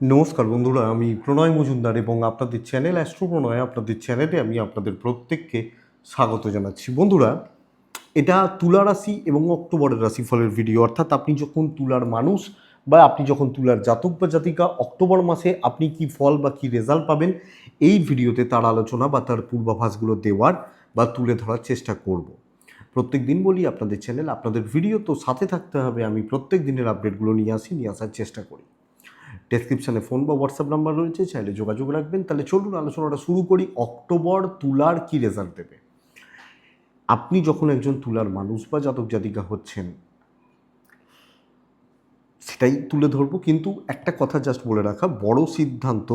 নমস্কার বন্ধুরা, আমি প্রণয় মজুমদার এবং আপনাদের চ্যানেল অ্যাস্ট্রো প্রণয়, আপনাদের চ্যানেলে আমি আপনাদের প্রত্যেককে স্বাগত জানাচ্ছি। বন্ধুরা, এটা তুলা রাশি এবং অক্টোবরের রাশিফলের ভিডিও অর্থাৎ আপনি যখন তুলার মানুষ বা আপনি যখন তুলার জাতক বা জাতিকা, অক্টোবর মাসে আপনি কি ফল বা কি রেজাল্ট পাবেন, এই ভিডিওতে তার আলোচনা বা তার পূর্বাভাসগুলো দেওয়ার বা তুলে ধরার চেষ্টা করব। প্রত্যেক দিন বলি আপনাদের চ্যানেল, আপনাদের ভিডিও তো সাথে থাকতে হবে, আমি প্রত্যেক দিনের আপডেটগুলো নিয়ে আসি, নিয়ে আসার চেষ্টা করি। ডেসক্রিপশানে ফোন বা হোয়াটসঅ্যাপ নাম্বার রয়েছে, চাইলে যোগাযোগ রাখবেন। তাহলে চলুন আলোচনাটা শুরু করি, অক্টোবর তুলার কি রেজাল্ট দেবে? আপনি যখন একজন তুলার মানুষ বা জাতক জাতিকা হচ্ছেন, সেটাই তুলে ধরবো, কিন্তু একটা কথা জাস্ট বলে রাখা, বড় সিদ্ধান্ত,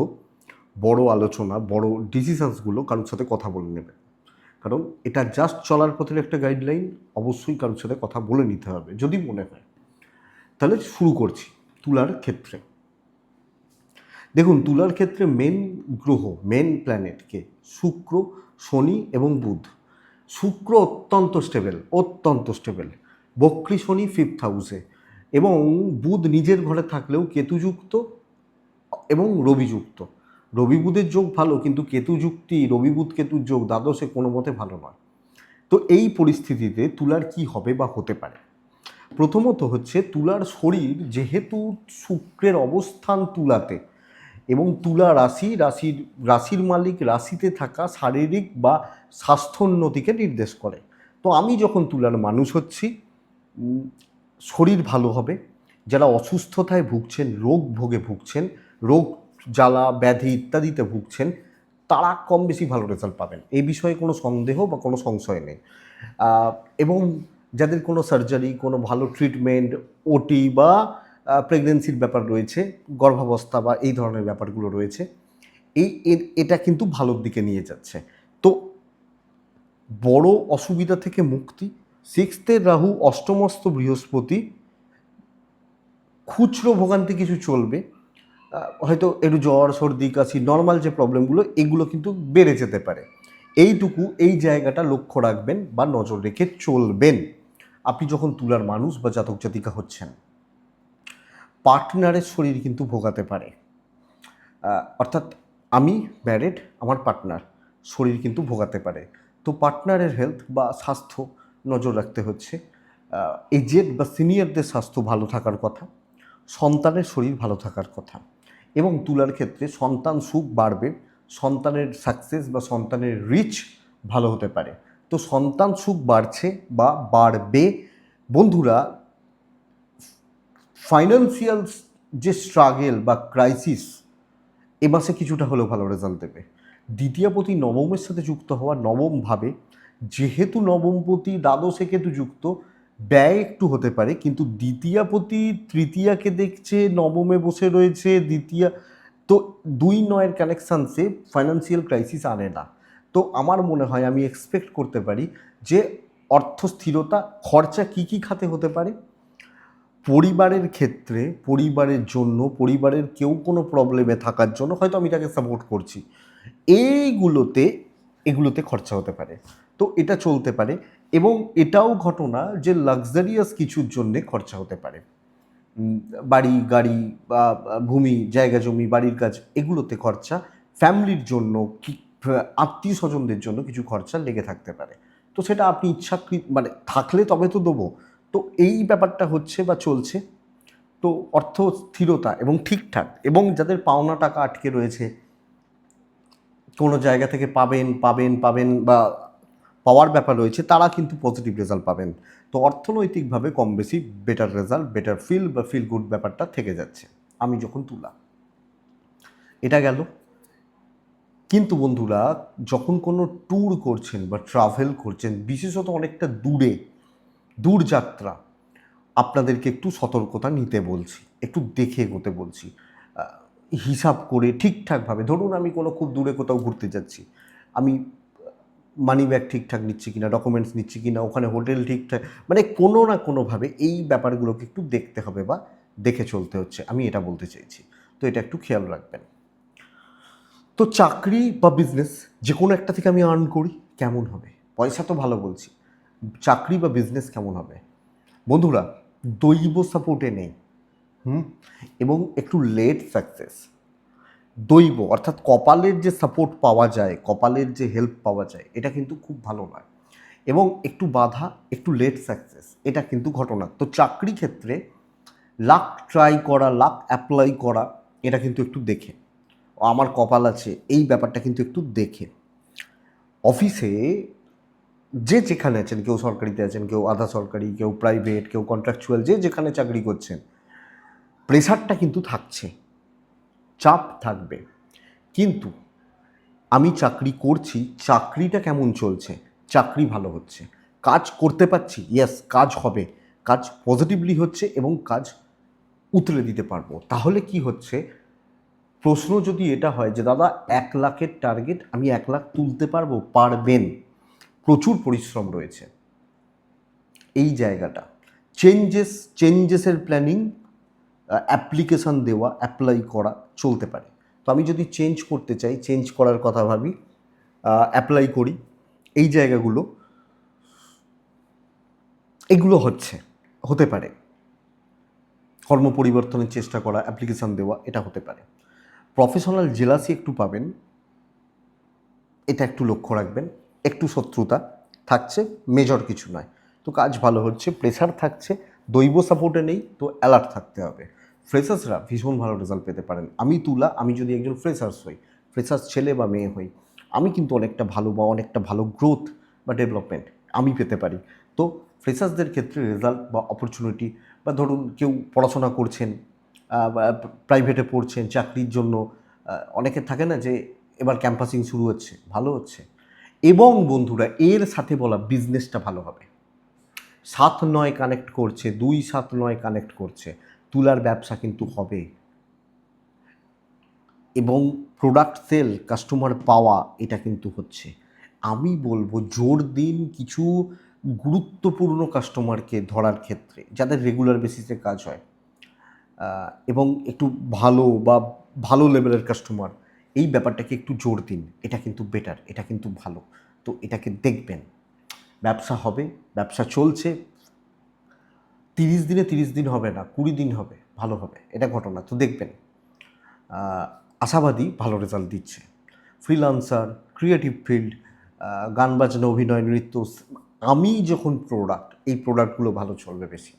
বড় আলোচনা, বড় ডিসিশনসগুলো কারোর সাথে কথা বলে নেবে কারণ এটা জাস্ট চলার পথের একটা গাইডলাইন অবশ্যই কারোর সাথে কথা বলে নিতে হবে, যদি মনে হয়। তাহলে শুরু করছি, তুলার ক্ষেত্রে। দেখুন, তুলার ক্ষেত্রে মেন গ্রহ মেন প্ল্যানেটকে শুক্র, শনি এবং বুধ। শুক্র অত্যন্ত স্টেবল অত্যন্ত স্টেবেল বক্রী শনি ফিফথ হাউসে এবং বুধ নিজের ঘরে থাকলেও কেতুযুক্ত এবং রবিযুক্ত। রবি বুধের যোগ ভালো, কিন্তু কেতু যুক্তি রবি বুধ কেতুর যোগ দ্বাদশে কোনো মতে ভালো নয়। তো এই পরিস্থিতিতে তুলার কি হবে বা হতে পারে? প্রথমত হচ্ছে, তুলার শরীর যেহেতু শুক্রের অবস্থান তুলাতে এবং তুলা রাশি রাশির রাশির মালিক রাশিতে থাকা শারীরিক বা স্বাস্থ্যোন্নতিকে নির্দেশ করে। তো আমি যখন তুলার মানুষ হচ্ছি শরীর ভালো হবে, যারা অসুস্থতায় ভুগছেন, রোগ ভোগে ভুগছেন, রোগ জ্বালা, ব্যাধি ইত্যাদিতে ভুগছেন, তারা কম বেশি ভালো রেজাল্ট পাবেন। এই বিষয়ে কোনো সন্দেহ বা কোনো সংশয় নেই। এবং যাদের কোনো সার্জারি কোনো ভালো ট্রিটমেন্ট ওটি বা প্রেগনেন্সির ব্যাপার রয়েছে, গর্ভাবস্থা বা এই ধরনের ব্যাপারগুলো রয়েছে, এই এটা কিন্তু ভালোর দিকে নিয়ে যাচ্ছে। তো বড় অসুবিধা থেকে মুক্তি, সিক্সথের রাহু অষ্টমস্ত বৃহস্পতি, খুচরো ভোগান্তি কিছু চলবে হয়তো একটু জ্বর, সর্দি, কাশি নর্মাল যে প্রবলেমগুলো এগুলো কিন্তু বেড়ে যেতে পারে। এইটুকু, এই জায়গাটা লক্ষ্য রাখবেন বা নজর রেখে চলবেন। আপনি যখন তুলার মানুষ বা জাতক জাতিকা হচ্ছেন। পার্টনারের শরীর কিন্তু ভোগাতে পারে। অর্থাৎ আমি ম্যারেড আমার পার্টনার শরীর কিন্তু ভোগাতে পারে। তো পার্টনারের হেলথ বা স্বাস্থ্য নজর রাখতে হচ্ছে। এজেড বা সিনিয়রদের স্বাস্থ্য ভালো থাকার কথা, সন্তানের শরীর ভালো থাকার কথা এবং তুলার ক্ষেত্রে সন্তান সুখ বাড়বে, সন্তানের সাকসেস বা সন্তানের রিচ ভালো হতে পারে। তো সন্তান সুখ বাড়ছে বা বাড়বে, বন্ধুরা ফাইন্যান্সিয়াল যে স্ট্রাগেল বা ক্রাইসিস এ মাসে কিছুটা হলেও ভালো রেজাল্ট দেবে। দ্বিতীয়পতি নবমের সাথে যুক্ত হওয়া নবমভাবে, যেহেতু নবমপতি দ্বাদশে কেতু যুক্ত, ব্যয় একটু হতে পারে, কিন্তু দ্বিতীয়াপতি তৃতীয়াকে দেখছে নবমে বসে রয়েছে, দ্বিতীয়া, তো দুই নয়ের কানেকশানসে ফাইন্যান্সিয়াল ক্রাইসিস আনে না। তো আমার মনে হয় আমি এক্সপেক্ট করতে পারি যে অর্থ স্থিরতা খরচা কী কী খাতে হতে পারে পরিবারের ক্ষেত্রে, পরিবারের জন্য, পরিবারের কেউ কোনো প্রবলেমে থাকার জন্য হয়তো আমি তাকে সাপোর্ট করছি। এইগুলোতে, এগুলোতে খরচা হতে পারে। তো এটা চলতে পারে এবং এটাও ঘটনা যে লাক্সারিয়াস কিছুর জন্যে খরচা হতে পারে। বাড়ি, গাড়ি বা ভূমি, জায়গা, জমি, বাড়ির কাজ, এগুলোতে খরচা। ফ্যামিলির জন্য, কি, আত্মীয় স্বজনদের জন্য কিছু খরচা লেগে থাকতে পারে। তো সেটা আপনি ইচ্ছাকৃত মানে থাকলে তবে তো দেবো তো এই ব্যাপারটা হচ্ছে বা চলছে। তো অর্থ স্থিরতা এবং ঠিকঠাক এবং যাদের পাওনা টাকা আটকে রয়েছে, কোনো জায়গা থেকে পাবেন পাবেন পাবেন বা পাওয়ার ব্যাপার রয়েছে, তারা কিন্তু পজিটিভ রেজাল্ট পাবেন। তো অর্থনৈতিকভাবে কম বেশি বেটার রেজাল্ট বেটার ফিল বা ফিল গুড ব্যাপারটা থেকে যাচ্ছে। আমি যখন তুলা এটা গেল। কিন্তু বন্ধুরা, যখন কোনো ট্যুর করছেন বা ট্রাভেল করছেন, বিশেষত অনেকটা দূরে দূর যাত্রা আপনাদেরকে একটু সতর্কতা নিতে বলছি, একটু দেখে এগোতে বলছি। হিসাব করে ঠিকঠাকভাবে, ধরুন আমি কোনো খুব দূরে কোথাও ঘুরতে যাচ্ছি, আমি মানি ব্যাগ ঠিকঠাক নিচ্ছি কিনা ডকুমেন্টস নিচ্ছি কিনা, ওখানে হোটেল ঠিকঠাক মানে কোনো না কোনোভাবে এই ব্যাপারগুলোকে একটু দেখতে হবে বা দেখে চলতে হচ্ছে, আমি এটা বলতে চাইছি। তো এটা একটু খেয়াল রাখবেন। তো চাকরি বা বিজনেস যে কোনো একটা থেকে আমি আর্ন করি, কেমন হবে? পয়সা তো ভালো বলছি। চাকরি বা বিজনেস কেমন হবে? বন্ধুরা, দৈব সাপোর্টে নেই, হুম? এবং একটু লেট সাকসেস দৈব, অর্থাৎ কপালের যে সাপোর্ট পাওয়া যায়, কপালের যে হেল্প পাওয়া যায়, এটা কিন্তু খুব ভালো নয়। এবং একটু বাধা, একটু লেট সাকসেস এটা কিন্তু ঘটনা। তো চাকরি ক্ষেত্রে লাক ট্রাই করা লাক অ্যাপ্লাই করা, এটা কিন্তু একটু দেখে। আমার কপাল আছে, এই ব্যাপারটা কিন্তু একটু দেখে। অফিসে যে যেখানে আছেন, কেউ সরকারিতে আছেন, কেউ আধা সরকারি, কেউ প্রাইভেট কেউ কন্ট্রাকচুয়াল যে যেখানে চাকরি করছেন প্রেশারটা কিন্তু থাকছে, চাপ থাকবে। কিন্তু আমি চাকরি করছি, চাকরিটা কেমন চলছে? চাকরি ভালো হচ্ছে। কাজ করতে পারছি? ইয়েস কাজ হবে। কাজ পজিটিভলি হচ্ছে এবং কাজ উতলে দিতে পারব। তাহলে কি হচ্ছে? প্রশ্ন যদি এটা হয় যে, দাদা, এক লাখের টার্গেট আমি এক লাখ তুলতে পারব? পারবেন? প্রচুর পরিশ্রম রয়েছে। এই জায়গাটা। চেঞ্জেস চেঞ্জেসের প্ল্যানিং অ্যাপ্লিকেশান দেওয়া অ্যাপ্লাই করা চলতে পারে। তো আমি যদি চেঞ্জ করতে চাই চেঞ্জ করার কথা ভাবি অ্যাপ্লাই করি, এই জায়গাগুলো, এগুলো হচ্ছে, হতে পারে। কর্ম পরিবর্তনের চেষ্টা করা অ্যাপ্লিকেশান দেওয়া, এটা হতে পারে। প্রফেশনাল জেলাসি একটু পাবেন। এটা একটু লক্ষ্য রাখবেন। একটু শত্রুতা থাকছে মেজর কিছু নয়। তো কাজ ভালো হচ্ছে প্রেশার থাকছে দৈব সাপোর্টে নেই তো অ্যালার্ট থাকতে হবে। ফ্রেশার্সরা ভীষণ ভালো রেজাল্ট পেতে পারেন। আমি তুলা আমি যদি একজন ফ্রেশার্স হই ফ্রেশার্স ছেলে বা মেয়ে হই আমি কিন্তু অনেকটা ভালো বা অনেকটা ভালো গ্রোথ বা ডেভেলপমেন্ট আমি পেতে পারি। তো ফ্রেশার্সদের ক্ষেত্রে রেজাল্ট বা অপরচুনিটি বা ধরুন কেউ পড়াশোনা করছেন প্রাইভেটে পড়ছেন চাকরির জন্য আহ, অনেকের থাকে না যে এবার ক্যাম্পাসিং শুরু হচ্ছে ভালো হচ্ছে। এবং বন্ধুরা, এর সাথে বলা বিজনেসটা ভালো হবে। সাত নয় কানেক্ট করছে, দুই সাত নয় কানেক্ট করছে, তুলার ব্যবসা কিন্তু হবে। এবং প্রোডাক্ট সেল কাস্টমার পাওয়া, এটা কিন্তু হচ্ছে। আমি বলব, জোর দিন কিছু গুরুত্বপূর্ণ কাস্টমারকে ধরার ক্ষেত্রে, যাদের রেগুলার বেসিসে কাজ হয় এবং একটু ভালো বা ভালো লেভেলের কাস্টমার এই ব্যাপারটাকে একটু জোর দিন। এটা কিন্তু বেটার এটা কিন্তু ভালো। তো এটাকে দেখবেন। ব্যবসা হবে, ব্যবসা চলছে। তিরিশ দিনে তিরিশ দিন হবে না, কুড়ি দিন হবে, ভালো হবে। এটা ঘটনা, তো দেখবেন। আশাবাদী ভালো রেজাল্ট দিচ্ছে। ফ্রিলান্সার ক্রিয়েটিভ ফিল্ড গান বাজনা, অভিনয়, নৃত্য আমি যখন প্রোডাক্ট এই প্রোডাক্টগুলো ভালো চলবে বেশি।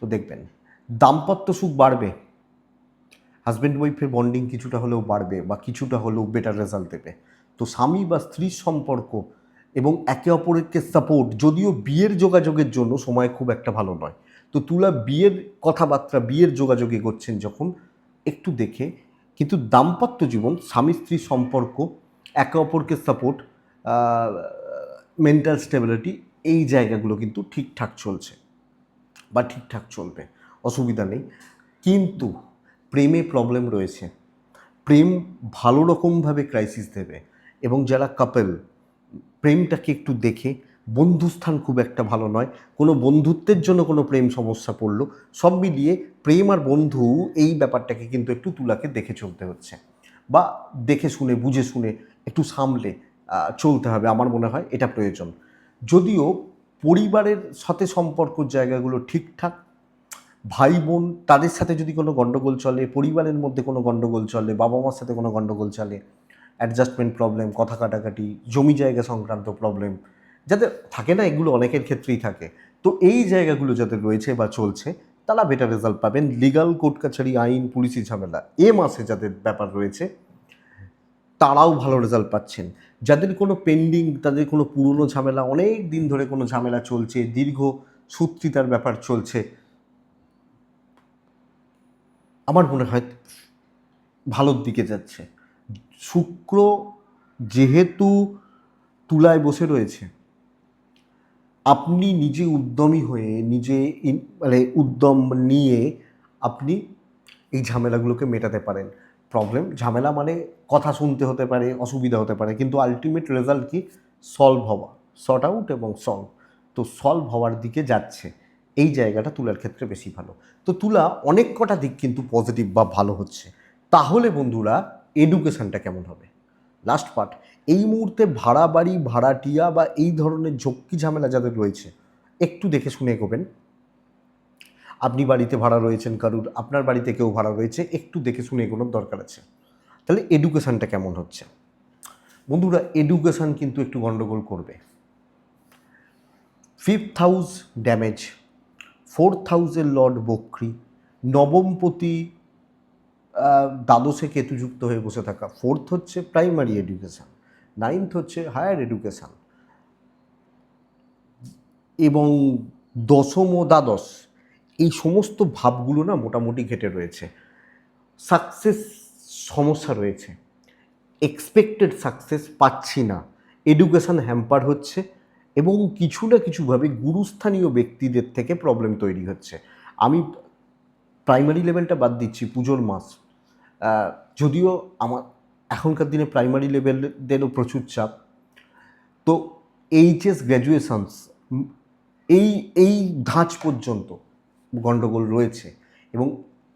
তো দেখবেন, দাম্পত্য সুখ বাড়বে। হাজব্যান্ড ওয়াইফের বন্ডিং কিছুটা হলেও বাড়বে বা কিছুটা হলেও বেটার রেজাল্ট দেবে। তো স্বামী বা স্ত্রীর সম্পর্ক এবং একে অপরকে সাপোর্ট যদিও বিয়ের যোগাযোগের জন্য সময় খুব একটা ভালো নয়। তো তুলা বিয়ের কথাবার্তা, বিয়ের যোগাযোগ এগোচ্ছেন যখন একটু দেখে, কিন্তু দাম্পত্য জীবন, স্বামী স্ত্রীর সম্পর্ক, একে অপরকে সাপোর্ট মেন্টাল স্টেবিলিটি এই জায়গাগুলো কিন্তু ঠিকঠাক চলছে বা ঠিকঠাক চলবে, অসুবিধা নেই। কিন্তু প্রেমে প্রবলেম রয়েছে। প্রেম ভালো রকমভাবে ক্রাইসিস দেবে এবং যারা কাপেল প্রেমটাকে একটু দেখে, বন্ধুস্থান খুব একটা ভালো নয়, কোনো বন্ধুত্বের জন্য কোনো প্রেম সমস্যা পড়ল, সব মিলিয়ে প্রেম আর বন্ধু এই ব্যাপারটাকে কিন্তু একটু তুলাকে দেখে চলতে হচ্ছে। বা দেখে শুনে, বুঝে শুনে একটু সামলে চলতে হবে আমার মনে হয় এটা প্রয়োজন। যদিও পরিবারের সাথে সম্পর্ক জায়গাগুলো ঠিকঠাক ভাই বোন তাদের সাথে যদি কোনো গণ্ডগোল চলে, পরিবারের মধ্যে কোনো গণ্ডগোল চলে বাবা মার সাথে কোনো গণ্ডগোল চলে অ্যাডজাস্টমেন্ট প্রবলেম কথা কাটাকাটি, জমি জায়গা সংক্রান্ত প্রবলেম যাদের থাকে না এগুলো অনেকের ক্ষেত্রেই থাকে। তো এই জায়গাগুলো যাদের রয়েছে বা চলছে, তারা বেটার রেজাল্ট পাবেন। লিগাল কোর্ট কাছারি, আইন, পুলিশি ঝামেলা, এ মাসে যাদের ব্যাপার রয়েছে, তারাও ভালো রেজাল্ট পাচ্ছেন। যাদের কোনো পেন্ডিং তাদের কোনো পুরনো ঝামেলা, অনেক দিন ধরে কোনো ঝামেলা চলছে, দীর্ঘ সূত্রিতার ব্যাপার চলছে আমার মনে হয় ভালোর দিকে যাচ্ছে। শুক্র যেহেতু তুলায় বসে রয়েছে, আপনি নিজে উদ্যমী হয়ে, নিজে মানে উদ্যম নিয়ে আপনি এই ঝামেলাগুলোকে মেটাতে পারেন। প্রবলেম ঝামেলা মানে কথা শুনতে হতে পারে, অসুবিধা হতে পারে, কিন্তু আলটিমেট রেজাল্ট কি? সলভ হওয়া শর্ট আউট এবং সলভ তো সলভ হওয়ার দিকে যাচ্ছে। এই জায়গাটা তুলার ক্ষেত্রে বেশি ভালো। তো তুলা অনেক কটা দিক কিন্তু পজিটিভ বা ভালো হচ্ছে। তাহলে বন্ধুরা এডুকেশানটা কেমন হবে? লাস্ট পার্ট এই মুহূর্তে ভাড়া বাড়ি ভাড়াটিয়া বা এই ধরনের ঝক্কি ঝামেলা যাদের রয়েছে, একটু দেখে শুনে এগোবেন। আপনি বাড়িতে ভাড়া রয়েছেন কারুর, আপনার বাড়িতে কেউ ভাড়া রয়েছে, একটু দেখে শুনে এগোনোর দরকার আছে। তাহলে এডুকেশানটা কেমন হচ্ছে? বন্ধুরা এডুকেশান কিন্তু একটু গণ্ডগোল করবে। ফিফথ হাউস ড্যামেজ ফোর্থ হাউসের লর্ড বক্রি নবমপতি দ্বাদশে কেতুযুক্ত হয়ে বসে থাকা। ফোর্থ হচ্ছে প্রাইমারি এডুকেশান, নাইন্থ হচ্ছে হায়ার এডুকেশান এবং দশম ও দ্বাদশ, এই সমস্ত ভাবগুলো না মোটামুটি ঘেটে রয়েছে। সাকসেস সমস্যা রয়েছে। এক্সপেক্টেড সাকসেস পাচ্ছি না। এডুকেশন হ্যাম্পার হচ্ছে। এবং কিছু না কিছুভাবে গুরুস্থানীয় ব্যক্তিদের থেকে প্রবলেম তৈরি হচ্ছে। আমি প্রাইমারি লেভেলটা বাদ দিচ্ছি, পুজোর মাস। যদিও আমার এখনকার দিনে প্রাইমারি লেভেলদেরও প্রচুর চাপ। তো এইচএস গ্র্যাজুয়েশনস এই এই ধাঁচ পর্যন্ত গণ্ডগোল রয়েছে এবং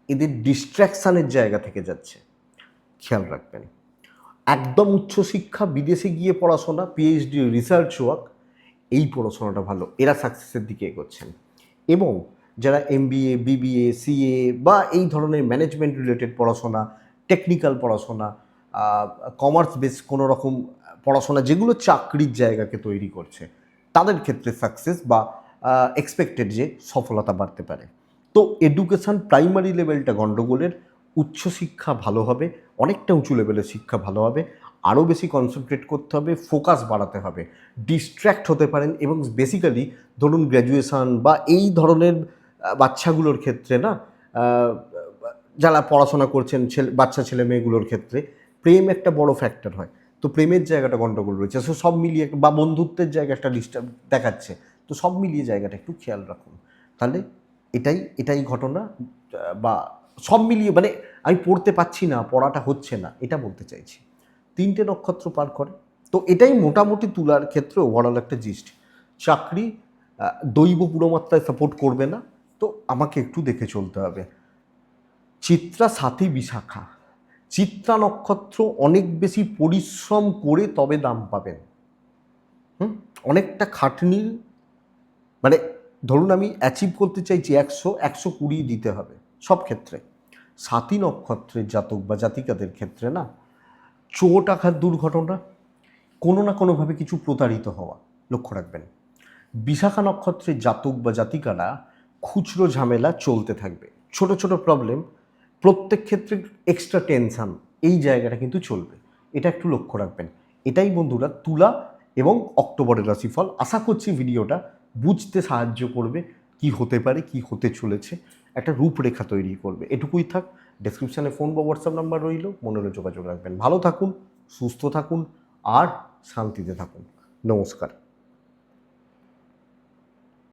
এদের ডিস্ট্র্যাকশানের জায়গা থেকে যাচ্ছে। খেয়াল রাখবেন। একদম উচ্চশিক্ষা, বিদেশে গিয়ে পড়াশোনা পিএইচডি রিসার্চ ওয়ার্ক এই পড়াশোনাটা ভালো, এরা সাকসেসের দিকে এগোচ্ছেন। এবং যারা এমবিএ বিবিএ সিএ বা এই ধরনের ম্যানেজমেন্ট রিলেটেড পড়াশোনা টেকনিক্যাল পড়াশোনা কমার্স বেস কোনো রকম পড়াশোনা, যেগুলো চাকরির জায়গাকে তৈরি করছে, তাদের ক্ষেত্রে সাকসেস বা এক্সপেক্টেড যে সফলতা বাড়তে পারে। তো এডুকেশান প্রাইমারি লেভেলটা গণ্ডগোলের উচ্চশিক্ষা ভালো হবে, অনেকটা উঁচু লেভেলের শিক্ষা ভালো হবে আরও বেশি কনসেন্ট্রেট করতে হবে ফোকাস বাড়াতে হবে। ডিস্ট্র্যাক্ট হতে পারেন এবং বেসিক্যালি ধরুন গ্র্যাজুয়েশান বা এই ধরনের বাচ্চাগুলোর ক্ষেত্রে না যারা পড়াশোনা করছেন ছেলে, বাচ্চা ছেলে মেয়েগুলোর ক্ষেত্রে প্রেম একটা বড় ফ্যাক্টর হয়। তো প্রেমের জায়গাটা গণ্ডগোল রয়েছে। সো সব মিলিয়ে বা বন্ধুত্বের জায়গা একটা ডিস্টার্ব দেখাচ্ছে। তো সব মিলিয়ে জায়গাটা একটু খেয়াল রাখুন। তাহলে এটাই এটাই ঘটনা বা সব মিলিয়ে মানে আমি পড়তে পাচ্ছি না, পড়াটা হচ্ছে না, এটা বলতে চাইছি। তিনটে নক্ষত্র পার করে। তো এটাই মোটামুটি তুলার ক্ষেত্রে ওভারঅল একটা জিস্ট চাকরি দৈব পুরোমাত্রায় সাপোর্ট করবে না। তো আমাকে একটু দেখে চলতে হবে। চিত্রা সাথী বিশাখা। চিত্রা নক্ষত্র অনেক বেশি পরিশ্রম করে তবে দাম পাবেন। হুম? অনেকটা খাটনির মানে ধরুন আমি অ্যাচিভ করতে চাইছি একশো একশো কুড়ি দিতে হবে সব ক্ষেত্রে। সাতী নক্ষত্রের জাতক বা জাতিকাদের ক্ষেত্রে না। চোট আঘাত দুর্ঘটনা, কোনো না কোনোভাবে কিছু প্রতারিত হওয়া, লক্ষ্য রাখবেন। বিশাখা নক্ষত্রের জাতক বা জাতিকারা খুচরো ঝামেলা চলতে থাকবে। ছোট ছোট প্রবলেম প্রত্যেক ক্ষেত্রে এক্সট্রা টেনশন এই জায়গাটা কিন্তু চলবে। এটা একটু লক্ষ্য রাখবেন। এটাই বন্ধুরা তুলা এবং অক্টোবরের রাশিফল। আশা করছি ভিডিওটা বুঝতে সাহায্য করবে, কি হতে পারে, কি হতে চলেছে। একটা রূপরেখা তৈরি করবে। এটুকুই থাক। ডেসক্রিপশানে ফোন বা হোয়াটসঅ্যাপ নাম্বার রইল। মনে হলে যোগাযোগ রাখবেন। ভালো থাকুন, সুস্থ থাকুন, আর শান্তিতে থাকুন। নমস্কার।